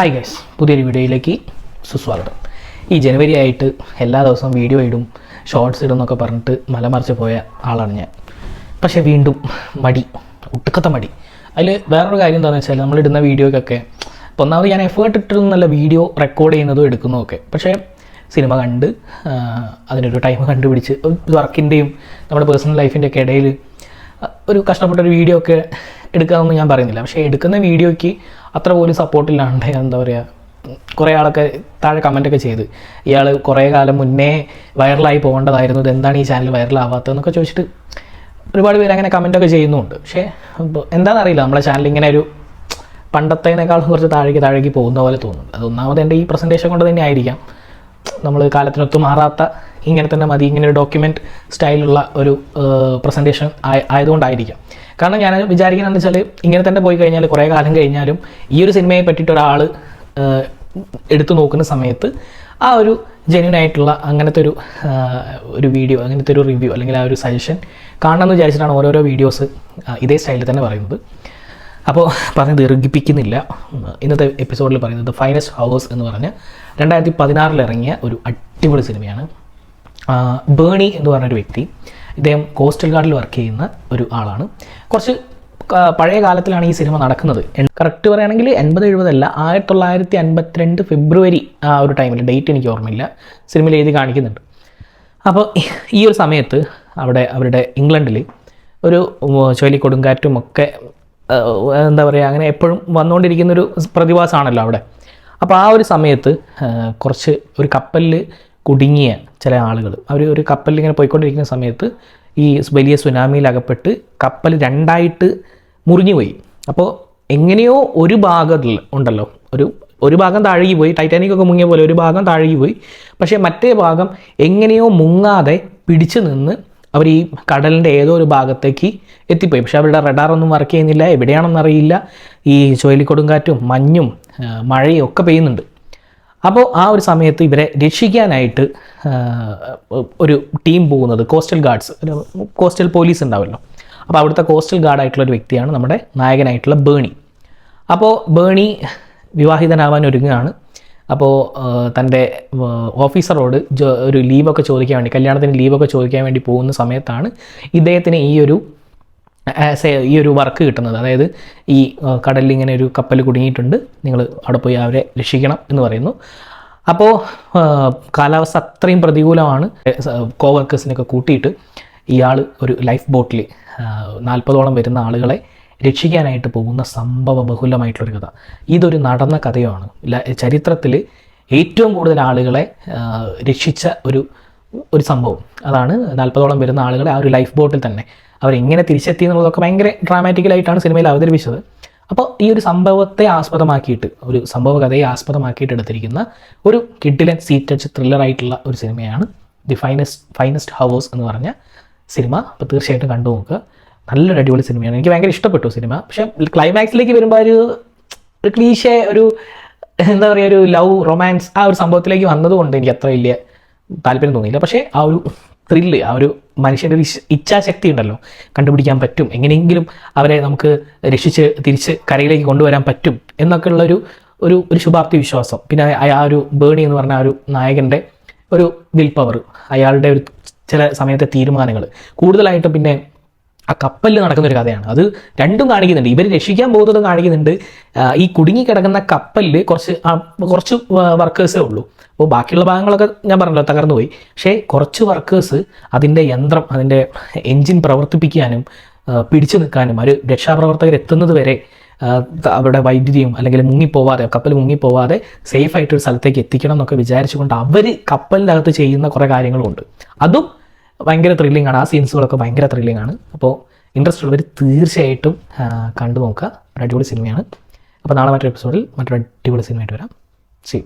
Hi guys പുതിയൊരു വീഡിയോയിലേക്ക് സുസ്വാഗതം. ഈ ജനുവരി ആയിട്ട് എല്ലാ ദിവസവും വീഡിയോ ഇടും ഷോർട്സ് ഇടും എന്നൊക്കെ പറഞ്ഞിട്ട് മലമറിച്ച് പോയ ആളാണ് ഞാൻ. പക്ഷേ വീണ്ടും മടി ഒട്ടുക്കത്തെ മടി. അതിൽ വേറൊരു കാര്യം എന്താണെന്ന് വെച്ചാൽ നമ്മൾ ഇടുന്ന വീഡിയോയ്ക്കൊക്കെ ഇപ്പോൾ ഒന്നാമത് ഞാൻ എഫേർട്ട് ഇട്ടിരുന്നല്ല വീഡിയോ റെക്കോർഡ് ചെയ്യുന്നതും എടുക്കുന്നതും ഒക്കെ. പക്ഷേ സിനിമ കണ്ട് അതിനൊരു ടൈം കണ്ടുപിടിച്ച് വർക്കിന്റെയും നമ്മുടെ പേഴ്സണൽ ലൈഫിന്റെ ഒക്കെ ഇടയിൽ ഒരു കഷ്ടപ്പെട്ട ഒരു വീഡിയോ ഒക്കെ എടുക്കാമെന്ന് ഞാൻ പറയുന്നില്ല. പക്ഷേ എടുക്കുന്ന വീഡിയോയ്ക്ക് അത്ര പോലും സപ്പോർട്ടില്ലാണ്ട് എന്താ പറയുക കുറേ ആളൊക്കെ താഴെ കമന്റൊക്കെ ചെയ്ത്. ഇയാൾ കുറേ കാലം മുന്നേ വൈറലായി പോകേണ്ടതായിരുന്നു. ഇതെന്താണ് ഈ ചാനൽ വൈറലാവാത്തതെന്നൊക്കെ ചോദിച്ചിട്ട് ഒരുപാട് പേര് അങ്ങനെ കമന്റൊക്കെ ചെയ്യുന്നുണ്ട്. പക്ഷേ എന്താണെന്നറിയില്ല നമ്മളെ ചാനൽ ഇങ്ങനെ ഒരു പണ്ടത്തേനേക്കാളും കുറച്ച് താഴേക്ക് താഴേക്ക് പോകുന്ന പോലെ തോന്നുന്നു അത് ഒന്നാമത് എന്റെ ഈ പ്രസന്റേഷൻ കൊണ്ട് തന്നെ ആയിരിക്കാം. നമ്മൾ കാലത്തിനൊത്ത് മാറാത്ത ഇങ്ങനെ തന്നെ മതി ഇങ്ങനെ ഒരു ഡോക്യുമെന്റ് സ്റ്റൈലുള്ള ഒരു പ്രസന്റേഷൻ ആയതുകൊണ്ടായിരിക്കാം. കാരണം ഞാൻ വിചാരിക്കുന്നത് വെച്ചാൽ ഇങ്ങനെ തന്നെ പോയി കഴിഞ്ഞാൽ കുറേ കാലം കഴിഞ്ഞാലും ഈ ഒരു സിനിമയെ പറ്റിയിട്ട് ഒരാൾ എടുത്തു നോക്കുന്ന സമയത്ത് ആ ഒരു ജെന്യൂൻ ആയിട്ടുള്ള അങ്ങനത്തെ ഒരു ഒരു വീഡിയോ അങ്ങനത്തെ ഒരു റിവ്യൂ അല്ലെങ്കിൽ ആ ഒരു സജഷൻ കാണണമെന്ന് വിചാരിച്ചിട്ടാണ് ഓരോരോ വീഡിയോസ് ഇതേ സ്റ്റൈലിൽ തന്നെ പറയുന്നത്. അപ്പോൾ പറഞ്ഞ് ദീർഘിപ്പിക്കുന്നില്ല. ഇന്നത്തെ എപ്പിസോഡിൽ പറയുന്നത് ഫൈനസ്റ്റ് ഹൗസ് എന്ന് പറഞ്ഞ് രണ്ടായിരത്തി പതിനാറിൽ ഇറങ്ങിയ ഒരു അടിപൊളി സിനിമയാണ്. ബേണി എന്ന് പറഞ്ഞൊരു വ്യക്തി ഇദ്ദേഹം കോസ്റ്റൽ ഗാർഡിൽ വർക്ക് ചെയ്യുന്ന ഒരു ആളാണ്. കുറച്ച് പഴയ കാലത്തിലാണ് ഈ സിനിമ നടക്കുന്നത്. കറക്റ്റ് പറയുകയാണെങ്കിൽ എൺപത് എഴുപതല്ല ആയിരത്തി തൊള്ളായിരത്തി അൻപത്തിരണ്ട് ഫെബ്രുവരി ആ ഒരു ടൈമിൽ ഡേറ്റ് എനിക്ക് ഓർമ്മയില്ല. സിനിമയിൽ എഴുതി കാണിക്കുന്നുണ്ട്. അപ്പോൾ ഈ ഒരു സമയത്ത് അവിടെ അവരുടെ ഇംഗ്ലണ്ടിൽ ഒരു ചുഴലിക്കൊടുങ്കാറ്റും ഒക്കെ എന്താ പറയുക അങ്ങനെ എപ്പോഴും വന്നുകൊണ്ടിരിക്കുന്നൊരു പ്രതിഭാസമാണല്ലോ അവിടെ. അപ്പോൾ ആ ഒരു സമയത്ത് കുറച്ച് ഒരു കപ്പലിൽ കുടുങ്ങിയ ചില ആളുകൾ അവർ ഒരു കപ്പലിൽ ഇങ്ങനെ പോയിക്കൊണ്ടിരിക്കുന്ന സമയത്ത് ഈ വലിയ സുനാമിയിൽ അകപ്പെട്ട് കപ്പൽ രണ്ടായിട്ട് മുറിഞ്ഞുപോയി. അപ്പോൾ എങ്ങനെയോ ഒരു ഭാഗത്തിൽ ഉണ്ടല്ലോ ഒരു ഒരു ഭാഗം താഴേക്ക് പോയി ടൈറ്റാനിക് ഒക്കെ മുങ്ങിയ പോലെ ഒരു ഭാഗം താഴേക്ക് പോയി പക്ഷേ മറ്റേ ഭാഗം എങ്ങനെയോ മുങ്ങാതെ പിടിച്ചു നിന്ന് അവർ ഈ കടലിന്റെ ഏതോ ഒരു ഭാഗത്തേക്ക് എത്തിപ്പോയി. പക്ഷേ അവരുടെ റഡാർ ഒന്നും വർക്ക് ചെയ്യുന്നില്ല എവിടെയാണെന്ന് അറിയില്ല. ഈ ചുഴലിക്കൊടുങ്കാറ്റും മഞ്ഞും മഴയും ഒക്കെ പെയ്യുന്നുണ്ട്. അപ്പോൾ ആ ഒരു സമയത്ത് ഇവരെ രക്ഷിക്കാനായിട്ട് ഒരു ടീം പോകുന്നത് കോസ്റ്റൽ ഗാർഡ്സ് കോസ്റ്റൽ പോലീസ് ഉണ്ടാവുമല്ലോ അപ്പോൾ അവിടുത്തെ കോസ്റ്റൽ ഗാർഡായിട്ടുള്ള ഒരു വ്യക്തിയാണ് നമ്മുടെ നായകനായിട്ടുള്ള ബേണി. അപ്പോൾ ബേണി വിവാഹിതനാവാൻ ഒരുങ്ങുകയാണ്. അപ്പോൾ തന്റെ ഓഫീസറോട് ഒരു ലീവൊക്കെ ചോദിക്കാൻ വേണ്ടി കല്യാണത്തിന് ലീവൊക്കെ ചോദിക്കാൻ വേണ്ടി പോകുന്ന സമയത്താണ് ഇദ്ദേഹത്തിന് ഈ ഒരു ആസ് ഈ ഒരു വർക്ക് കിട്ടുന്നത്. അതായത് ഈ കടലിൽ ഇങ്ങനെ ഒരു കപ്പൽ കുടുങ്ങിയിട്ടുണ്ട്. നിങ്ങൾ അവിടെ പോയി അവരെ രക്ഷിക്കണം എന്ന് പറയുന്നു. അപ്പോൾ കാലാവസ്ഥ അത്രയും പ്രതികൂലമാണ്. കോവർക്കേഴ്സിനൊക്കെ കൂട്ടിയിട്ട് ഇയാൾ ഒരു ലൈഫ് ബോട്ടിൽ നാൽപ്പതോളം വരുന്ന ആളുകളെ രക്ഷിക്കാനായിട്ട് പോകുന്ന സംഭവ ബഹുലമായിട്ടുള്ളൊരു കഥ. ഇതൊരു നടന്ന കഥയാണ് ചരിത്രത്തിൽ ഏറ്റവും കൂടുതൽ ആളുകളെ രക്ഷിച്ച ഒരു ഒരു സംഭവം. അതാണ് നാൽപ്പതോളം വരുന്ന ആളുകളെ ആ ഒരു ലൈഫ് ബോട്ടിൽ തന്നെ. അവരെങ്ങനെ തിരിച്ചെത്തി എന്നുള്ളതൊക്കെ ഭയങ്കര ഡ്രാമാറ്റിക്കലായിട്ടാണ് സിനിമയിൽ അവതരിപ്പിച്ചത്. അപ്പോൾ ഈ ഒരു സംഭവത്തെ ആസ്പദമാക്കിയിട്ട് ഒരു സംഭവ കഥയെ ആസ്പദമാക്കിയിട്ട് എടുത്തിരിക്കുന്ന ഒരു കിഡിലൻ സീറ്റച്ച് ത്രില്ലറായിട്ടുള്ള ഒരു സിനിമയാണ് ദി ഫൈനസ്റ്റ് ഫൈനസ്റ്റ് ഹവേഴ്സ് എന്ന് പറഞ്ഞ സിനിമ അപ്പോൾ തീർച്ചയായിട്ടും കണ്ടു നോക്കുക നല്ലൊരു അടിപൊളി സിനിമയാണ്. എനിക്ക് ഭയങ്കര ഇഷ്ടപ്പെട്ടു സിനിമ. പക്ഷേ ക്ലൈമാക്സിലേക്ക് വരുമ്പോൾ ഒരു ഒരു ക്ലീശ ഒരു എന്താ പറയുക ഒരു ലവ് റൊമാൻസ് ആ ഒരു സംഭവത്തിലേക്ക് വന്നതുകൊണ്ട് എനിക്ക് അത്ര വലിയ താല്പര്യം തോന്നിയില്ല. പക്ഷേ ആ ഒരു ത്രില്ല് ആ ഒരു മനുഷ്യന്റെ ഒരു ഇച്ഛാശക്തി ഉണ്ടല്ലോ. കണ്ടുപിടിക്കാൻ പറ്റും. എങ്ങനെയെങ്കിലും അവരെ നമുക്ക് രക്ഷിച്ച് തിരിച്ച് കരയിലേക്ക് കൊണ്ടുവരാൻ പറ്റും എന്നൊക്കെയുള്ള ഉള്ളൊരു ഒരു ഒരു ശുഭാപ്തി വിശ്വാസം. പിന്നെ ആ ഒരു ബേണി എന്ന് പറഞ്ഞ ആ ഒരു നായകന്റെ ഒരു വിൽ പവർ അയാളുടെ ഒരു ചില സമയത്തെ തീരുമാനങ്ങൾ. കൂടുതലായിട്ടും പിന്നെ ആ കപ്പലിൽ നടക്കുന്ന ഒരു കഥയാണ്. അത് രണ്ടും കാണിക്കുന്നുണ്ട്. ഇവർ രക്ഷിക്കാൻ പോകുന്നതും കാണിക്കുന്നുണ്ട്. ഈ കുടുങ്ങി കിടക്കുന്ന കപ്പലിൽ കുറച്ച് കുറച്ച് വർക്കേഴ്സേ ഉള്ളൂ. അപ്പോൾ ബാക്കിയുള്ള ഭാഗങ്ങളൊക്കെ ഞാൻ പറഞ്ഞല്ലോ തകർന്നു പോയി. പക്ഷേ കുറച്ച് വർക്കേഴ്സ് അതിന്റെ യന്ത്രം അതിന്റെ എൻജിൻ പ്രവർത്തിപ്പിക്കാനും പിടിച്ചു നിൽക്കാനും ഒരു രക്ഷാപ്രവർത്തകർ എത്തുന്നത് വരെ അവരുടെ വൈദ്യുതിയും അല്ലെങ്കിൽ മുങ്ങിപ്പോവാതെ കപ്പൽ മുങ്ങിപ്പോവാതെ സേഫ് സ്ഥലത്തേക്ക് എത്തിക്കണം എന്നൊക്കെ വിചാരിച്ചുകൊണ്ട് അവർ കപ്പലിനകത്ത് ചെയ്യുന്ന കുറേ കാര്യങ്ങളുമുണ്ട് അതും ഭയങ്കര ത്രില്ലിംഗ് ആണ്. ആ സീൻസുകളൊക്കെ ഭയങ്കര ത്രില്ലിംഗ് ആണ്. അപ്പോൾ ഇൻട്രസ്റ്റ് ഉള്ളവർ തീർച്ചയായിട്ടും കണ്ടു നോക്കുക ഒരു അടിപൊളി സിനിമയാണ് അപ്പോൾ നാളെ മറ്റൊരു എപ്പിസോഡിൽ മറ്റൊരു അടിപൊളി സിനിമയായിട്ട് വരാം. സി